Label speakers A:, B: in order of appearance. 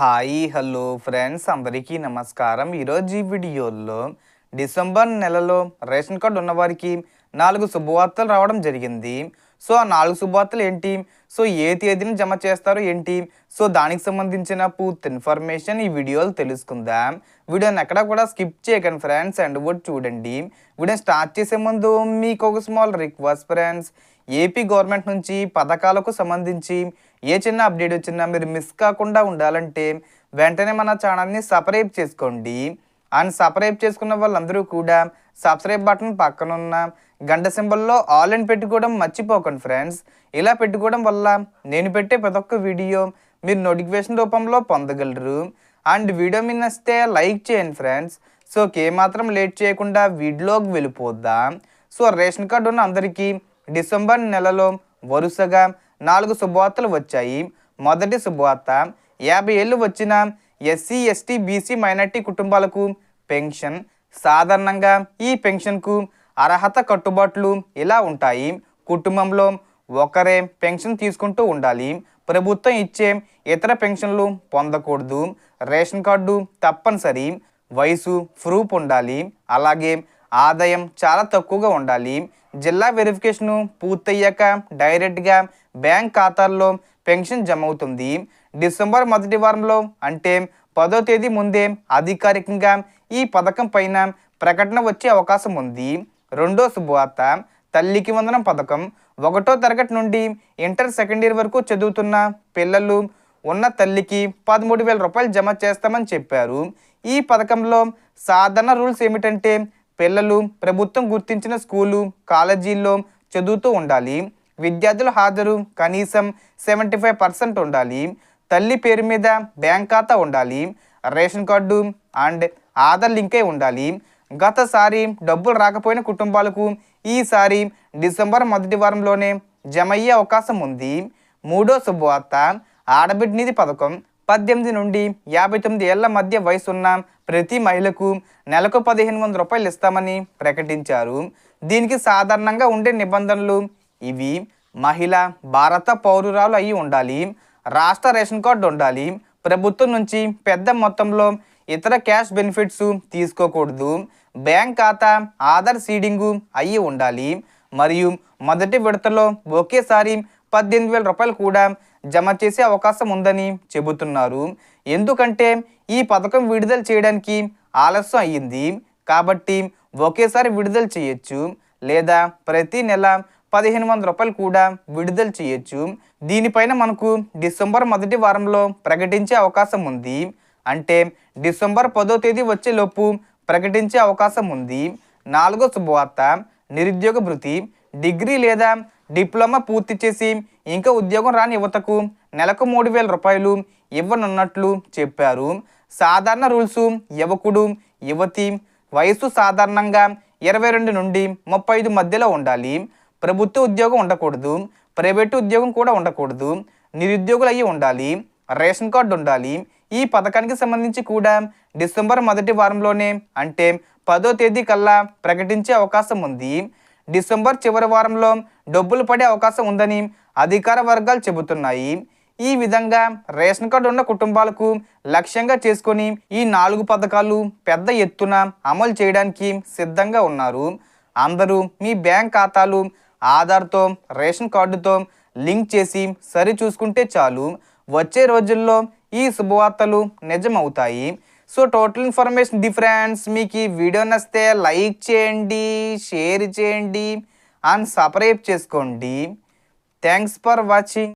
A: Hi hello friends. అందరికీ నమస్కారం. ఈరోజు ఈ వీడియోలో డిసెంబర్ నెలలో రేషన్ కార్డు ఉన్నవారికి నాలుగు శుభవార్తలు రావడం జరిగింది. సో ఆ నాలుగు శుభవార్తలు ఏంటి? సో ఏ తేదీని జమ చేస్తారో ఏంటి? సో దానికి సంబంధించిన పూర్తి ఇన్ఫర్మేషన్ ఈ వీడియోలో తెలుసుకుందాం. వీడియోని ఎక్కడా కూడా స్కిప్ చేయకండి ఫ్రెండ్స్ అండ్ కూడా చూడండి. వీడియో స్టార్ట్ చేసే ముందు మీకు ఒక small request friends. AP government నుంచి పథకాలకు సంబంధించి ఏ చిన్న అప్డేట్ వచ్చినా మీరు మిస్ కాకుండా ఉండాలంటే వెంటనే మన ఛానల్ని సబ్స్క్రైబ్ చేసుకోండి. అండ్ సబ్స్క్రైబ్ చేసుకున్న వాళ్ళందరూ కూడా సబ్స్క్రైబ్ బటన్ పక్కనున్న గంట సింబల్లో ఆల్ అని పెట్టుకోవడం మర్చిపోకండి ఫ్రెండ్స్. ఇలా పెట్టుకోవడం వల్ల నేను పెట్టే ప్రతి ఒక్క వీడియో మీరు నోటిఫికేషన్ రూపంలో పొందగలరు. అండ్ వీడియో మీ నచ్చితే లైక్ చేయండి ఫ్రెండ్స్. సో మాత్రం లేట్ చేయకుండా వీడియోకి వెళ్ళిపోద్దాం సో రేషన్ కార్డు ఉన్న అందరికీ డిసెంబర్ నెలలో వరుసగా నాలుగు శుభవార్తలు వచ్చాయి. మొదటి శుభవార్త యాభై ఏళ్ళు వచ్చిన ఎస్సీ ఎస్టీ బీసీ మైనార్టీ కుటుంబాలకు పెన్షన్. సాధారణంగా ఈ పెన్షన్కు అర్హత కట్టుబాట్లు ఇలా ఉంటాయి? కుటుంబంలో ఒకరే పెన్షన్ తీసుకుంటూ ఉండాలి. ప్రభుత్వం ఇచ్చే ఇతర పెన్షన్లు పొందకూడదు. రేషన్ కార్డు తప్పనిసరి. వయసు ప్రూఫ్ ఉండాలి. అలాగే ఆదాయం చాలా తక్కువగా ఉండాలి. జిల్లా వెరిఫికేషన్ పూర్తయ్యాక డైరెక్ట్గా బ్యాంక్ ఖాతాల్లో పెన్షన్ జమ అవుతుంది. డిసెంబర్ మొదటి వారంలో అంటే పదో తేదీ ముందే అధికారికంగా ఈ పథకం పైన ప్రకటన వచ్చే అవకాశం ఉంది. రెండో శుభవార్త తల్లికి వందనం పథకం. ఒకటో తరగతి నుండి ఇంటర్ సెకండ్ ఇయర్ వరకు చదువుతున్న పిల్లలు ఉన్న తల్లికి పదమూడు వేల రూపాయలు జమ చేస్తామని చెప్పారు. ఈ పథకంలో సాధారణ రూల్స్ ఏమిటంటే పిల్లలు ప్రభుత్వం గుర్తించిన స్కూలు కాలేజీల్లో చదువుతూ ఉండాలి. విద్యార్థుల హాజరు కనీసం సెవెంటీ ఫైవ్ పర్సెంట్ ఉండాలి. తల్లి పేరు మీద బ్యాంక్ ఖాతా ఉండాలి రేషన్ కార్డు అండ్ ఆధార్ లింకే ఉండాలి. గతసారి డబ్బులు రాకపోయిన కుటుంబాలకు ఈసారి డిసెంబర్ మొదటి వారంలోనే జమ అయ్యే అవకాశం ఉంది. మూడో శుభవార్త ఆడబిడ్డ నిధి పథకం పద్దెనిమిది నుండి యాభై తొమ్మిది ఏళ్ళ మధ్య వయసున్న ప్రతి మహిళకు నెలకు పదిహేను వందల రూపాయలు ఇస్తామని ప్రకటించారు. దీనికి సాధారణంగా ఉండే నిబంధనలు ఇవి. మహిళ భారత పౌరురాలు అయి ఉండాలి. రాష్ట్ర రేషన్ కార్డు ఉండాలి. ప్రభుత్వం నుంచి పెద్ద మొత్తంలో ఇతర క్యాష్ బెనిఫిట్స్ తీసుకోకూడదు. బ్యాంక్ ఖాతా ఆధార్ సీడింగు అయ్యి ఉండాలి. మరియు మొదటి విడతలో ఒకేసారి పద్దెనిమిది వేల రూపాయలు కూడా జమ చేసే అవకాశం ఉందని చెబుతున్నారు. ఎందుకంటే ఈ పథకం విడుదల చేయడానికి ఆలస్యం అయ్యింది. కాబట్టి ఒకేసారి విడుదల చేయొచ్చు. లేదా ప్రతి నెల పదిహేను వందల రూపాయలు కూడా విడుదల చేయొచ్చు. దీనిపైన మనకు డిసెంబర్ మొదటి వారంలో ప్రకటించే అవకాశం ఉంది. అంటే డిసెంబర్ పదో తేదీ వచ్చేలోపు ప్రకటించే అవకాశం ఉంది. నాలుగో శుభవార్త నిరుద్యోగ భృతి డిగ్రీ లేదా డిప్లొమా పూర్తి చేసి ఇంకా ఉద్యోగం రాని యువతకు నెలకు మూడు వేల రూపాయలు ఇవ్వనున్నట్లు చెప్పారు. సాధారణ రూల్స్ యువకుడు యువతి వయసు సాధారణంగా ఇరవై రెండు నుండి ముప్పై ఐదు మధ్యలో ఉండాలి. ప్రభుత్వ ఉద్యోగం ఉండకూడదు ప్రైవేటు ఉద్యోగం కూడా ఉండకూడదు నిరుద్యోగులు అయ్యి ఉండాలి రేషన్ కార్డు ఉండాలి. ఈ పథకానికి సంబంధించి కూడా డిసెంబర్ మొదటి వారంలోనే అంటే పదో తేదీ కల్లా ప్రకటించే అవకాశం ఉంది. డిసెంబర్ చివరి వారంలో డబ్బులు పడే అవకాశం ఉందని అధికార వర్గాలు చెబుతున్నాయి. ఈ విధంగా రేషన్ కార్డు ఉన్న కుటుంబాలకు లక్ష్యంగా చేసుకొని ఈ నాలుగు పథకాలు పెద్ద ఎత్తున అమలు చేయడానికి సిద్ధంగా ఉన్నారు. అందరూ మీ బ్యాంక్ ఖాతాలు ఆధార్తో రేషన్ కార్డుతో లింక్ చేసి సరి చూసుకుంటే చాలు. వచ్చే రోజుల్లో ఈ శుభవార్తలు నిజమవుతాయి. సో టోటల్ ఇన్ఫర్మేషన్ డిఫరెన్స్ మీకు ఈ వీడియో నచ్చితే లైక్ చేయండి షేర్ చేయండి అండ్ సబ్స్క్రైబ్ చేసుకోండి. Thanks for watching